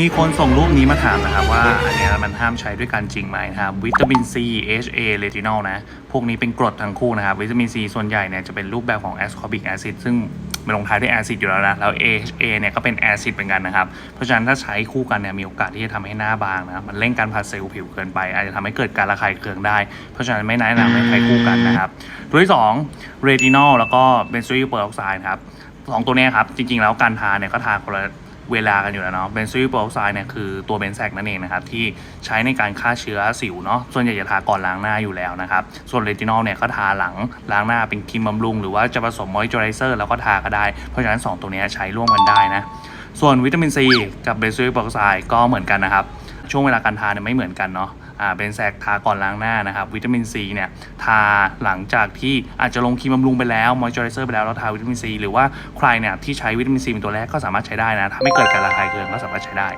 มีคนส่งรูปนี้มาถามนะครับว่าอันเนี้ยมันห้ามใช้ด้วยกันจริงไหมนะครับวิตามิน C HA เรตินอลนะ พวกนี้เป็นกรดทั้งคู่นะครับ วิตามิน C ส่วนใหญ่เนี่ยจะเป็นรูปแบบของแอสคอบิกแอซิดซึ่งมันลงท้ายด้วยแอซิดอยู่แล้วนะ แล้ว AHA เนี่ยก็เป็นแอซิดเหมือนกันนะครับ เพราะฉะนั้นถ้าใช้คู่กันเนี่ยมีโอกาสที่จะทำให้หน้าบางนะมันเร่งการผัดเซลล์ผิวเกินไป อาจจะทำให้เกิดการระคายเคืองได้ เพราะฉะนั้นไม่แนะนำให้ใช้คู่กันนะครับ ตัวที่2เรตินอลแล้วก็เบนโซอิลเปอร์ออกไซด์ครับสองตัวนี้ครับ จริงๆแล้วการทาเนี่ยก็ทาคนละ เวลากันอยู่แล้วเนาะเบนซิลโปรไซด์เนี่ยคือตัวเบนแซกนั่นเองนะครับที่ใช้ในการฆ่าเชื้อสิวเนาะส่วนใหญ่จะทาก่อนล้างหน้าอยู่แล้วนะครับส่วนเรตินอลเนี่ยก็ทาหลังล้างหน้าเป็นครีมบำรุง หรือว่าจะผสมมอยเจอไรเซอร์แล้วก็ทาก็ได้ เพราะฉะนั้น 2 ตัวนี้ใช้ร่วมกันได้นะส่วนวิตามินซีกับเบนซิลโปรไซด์ก็เหมือนกันนะครับช่วงเวลาการทาเนี่ยไม่เหมือนกันเนาะ เป็นแซกทาก่อนล้างหน้านะครับวิตามินซีเนี่ยทาหลังจากที่อาจจะลงครีมบำรุงไปแล้วมอยเจอไรเซอร์ไปแล้วแล้วทาวิตามินซีหรือว่าใครเนี่ยที่ใช้วิตามินซีเป็นตัวแรกก็สามารถใช้ได้นะถ้าไม่เกิดการระคายเคืองก็สามารถใช้ได้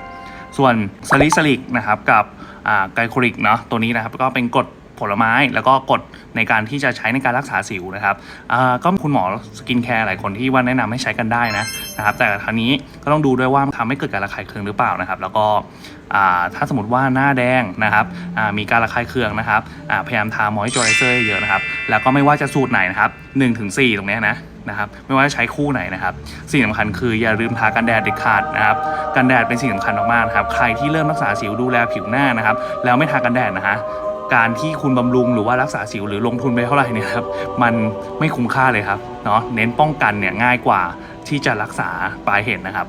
ส่วนซาลิซาลิกนะครับกับอ่าไกลโคลิกเนาะตัวนี้นะครับก็เป็นกรด ผลไม้แล้วก็กดในการที่จะใช้ในการรักษาสิวนะครับอ่าก็คุณหมอสกินแคร์หลายคนที่ว่าแนะนำให้ใช้กันได้นะนะครับแต่ครั้นี้ก็ต้องดูด้วยว่าทำให้เกิดการระคายเคืองหรือเปล่านะครับ แล้วก็อ่าถ้าสมมติว่าหน้าแดงนะครับอ่ามีการระคายเคืองนะครับอ่าพยายามทามอยเจอไรเซอร์เยอะนะครับแล้วก็ไม่ว่าจะสูตรไหนนะครับ1ถึง4ตรงนี้นะนะครับไม่ว่าจะใช้คู่ไหนนะครับ สิ่งสำคัญคืออย่าลืมทากันแดดเด็ดขาดนะครับกันแดดเป็นสิ่งสำคัญมากๆนะครับ ใครที่เริ่มรักษาสิวดูแลผิวหน้านะครับ แล้วไม่ทากันแดดนะฮะ การที่คุณบำรุงหรือว่ารักษาสิวหรือลงทุนไปเท่าไหร่เนี่ยครับมันไม่คุ้มค่าเลยครับเนาะเน้นป้องกันเนี่ยง่ายกว่าที่จะรักษาปลายเหตุนะครับ